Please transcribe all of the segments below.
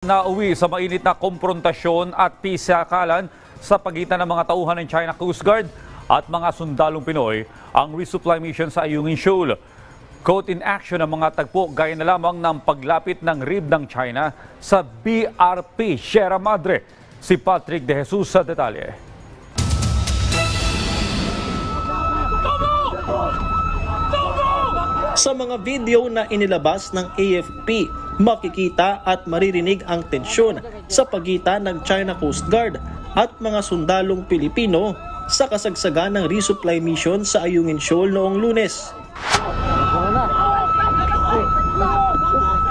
Nauwi sa mainit na komprontasyon at pisakalan sa pagitan ng mga tauhan ng China Coast Guard at mga sundalong Pinoy ang resupply mission sa Ayungin Shoal. Caught in action ang mga tagpo gaya na lamang ng paglapit ng rib ng China sa BRP Sierra Madre. Si Patrick De Jesus sa detalye. Sa mga video na inilabas ng AFP, makikita at maririnig ang tensyon sa pagitan ng China Coast Guard at mga sundalong Pilipino sa kasagsagan ng resupply mission sa Ayungin Shoal noong lunes.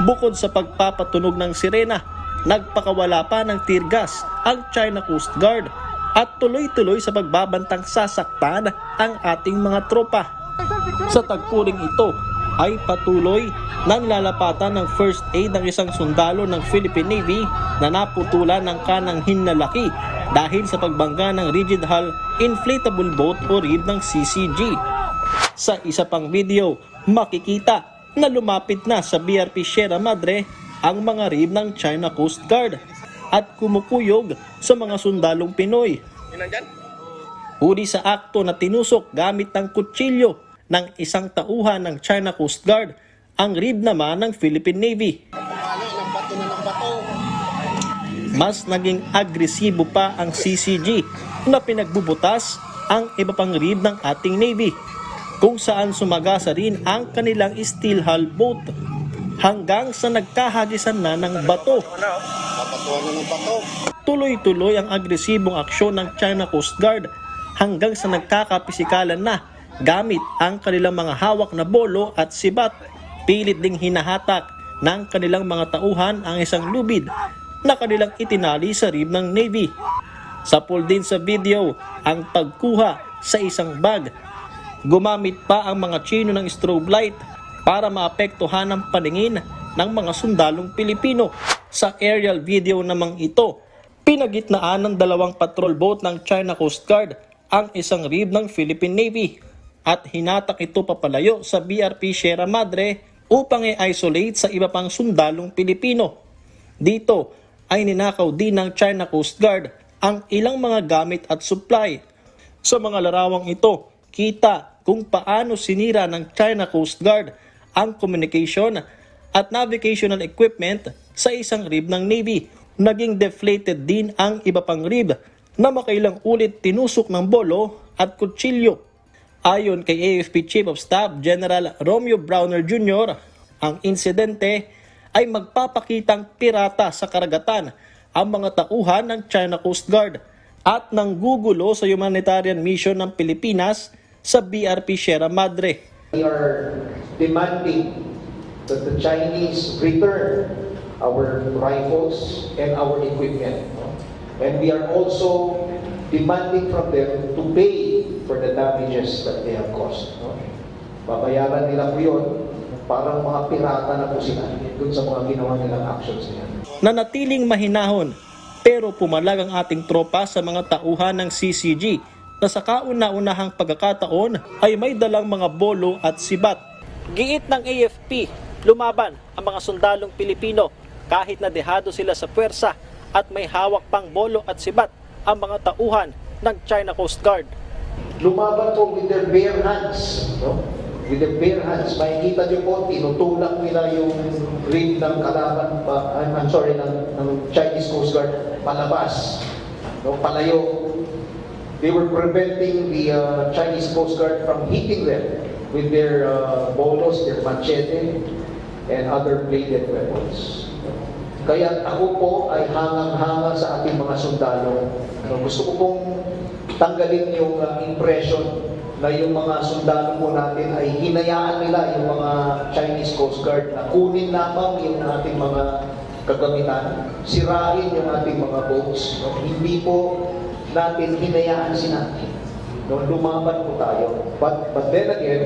Bukod sa pagpapatunog ng sirena, nagpakawala pa ng tear gas ang China Coast Guard at tuloy-tuloy sa pagbabantang sasaktan ang ating mga tropa. Sa tagpuling ito ay patuloy na nilalapatan ng first aid ng isang sundalo ng Philippine Navy na naputulan ng kanang hinlalaki dahil sa pagbangga ng rigid hull inflatable boat o RIB ng CCG. Sa isa pang video, makikita na lumapit na sa BRP Sierra Madre ang mga RIB ng China Coast Guard at kumukuyog sa mga sundalong Pinoy. Huli sa akto na tinusok gamit ng kutsilyo ng isang tauhan ng China Coast Guard ang rib naman ng Philippine Navy. Mas naging agresibo pa ang CCG na pinagbubutas ang iba pang rib ng ating Navy kung saan sumagasa rin ang kanilang steel hull boat hanggang sa nagkahagisan na ng bato. Tuloy-tuloy ang agresibong aksyon ng China Coast Guard hanggang sa nagkakapisikalan na gamit ang kanilang mga hawak na bolo at sibat. Pilit ding hinahatak ng kanilang mga tauhan ang isang lubid na kanilang itinali sa rib ng Navy. Sapol din sa video ang pagkuha sa isang bag. Gumamit pa ang mga chino ng strobe light para maapektuhan ang paningin ng mga sundalong Pilipino. Sa aerial video namang ito, pinagitnaan ng dalawang patrol boat ng China Coast Guard ang isang rib ng Philippine Navy at hinatak ito papalayo sa BRP Sierra Madre upang i-isolate sa iba pang sundalong Pilipino. Dito ay ninakaw din ng China Coast Guard ang ilang mga gamit at supply. Sa mga larawang ito, kita kung paano sinira ng China Coast Guard ang communication at navigational equipment sa isang rib ng Navy. Naging deflated din ang iba pang rib na makailang ulit tinusok ng bolo at kutsilyo. Ayon kay AFP Chief of Staff General Romeo Browner Jr., ang insidente ay magpapakitang pirata sa karagatan ang mga tauhan ng China Coast Guard at nanggugulo sa humanitarian mission ng Pilipinas sa BRP Sierra Madre. We are demanding that the Chinese return our rifles and our equipment. And we are also demanding from them to pay for the damages that they have caused. no? Babayaran nila po yun. Parang mga pirata na po sila dun sa mga ginawa nilang actions nila. Nanatiling mahinahon pero pumalag ang ating tropa sa mga tauhan ng CCG na sa kauna-unahang pagkakataon ay may dalang mga bolo at sibat. Giit ng AFP, lumaban ang mga sundalong Pilipino kahit na dehado sila sa puwersa at may hawak pang bolo at sibat ang mga tauhan ng China Coast Guard. Lumaban po with their bare hands. No? With their bare hands. Makikita niyo po, tinutulak nila yung ring ng kalaban, pa, I'm, I'm sorry, ng, ng Chinese Coast Guard palabas. No? Palayo. They were preventing the uh, Chinese Coast Guard from hitting them with their uh, bolos, their machete, and other bladed weapons. Kaya ako po ay hangang-hanga sa ating mga sundalo. Ano, gusto ko pong tanggalin yung uh, impression na yung mga sundalo po natin ay hinayaan nila yung mga Chinese Coast Guard na kunin lamang yung ating mga kagamitan, sirain yung ating mga boats. No? Hindi po natin hinayaan sila. No? Lumaban po tayo. But, but then again,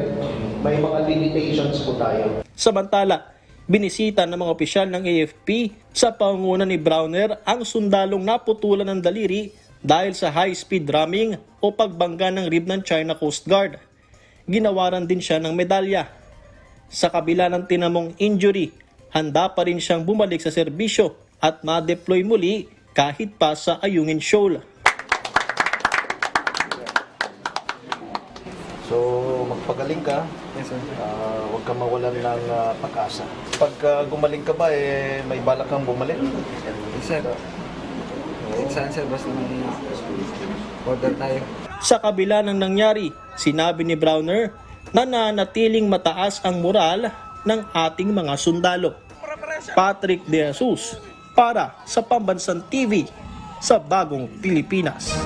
may mga limitations po tayo. Samantala, binisita ng mga opisyal ng AFP sa pangunguna ni Browner ang sundalong naputulan ng daliri dahil sa high-speed ramming o pagbangga ng rib ng China Coast Guard. Ginawaran din siya ng medalya. Sa kabila ng tinamong injury, handa pa rin siyang bumalik sa serbisyo at ma-deploy muli kahit pa sa Ayungin Shoal. So, magpagaling ka. Yes, sir. Ah, huwag ka mawalan ng ah, pag-asa. Pag ah, gumaling ka ba, eh, may balak kang bumalik? Yes, sir. Kahit saan, sir, basta may order tayo. Sa kabila ng nangyari, sinabi ni Browner na nanatiling mataas ang moral ng ating mga sundalo. Patrick De Jesus para sa Pambansang TV sa Bagong Pilipinas.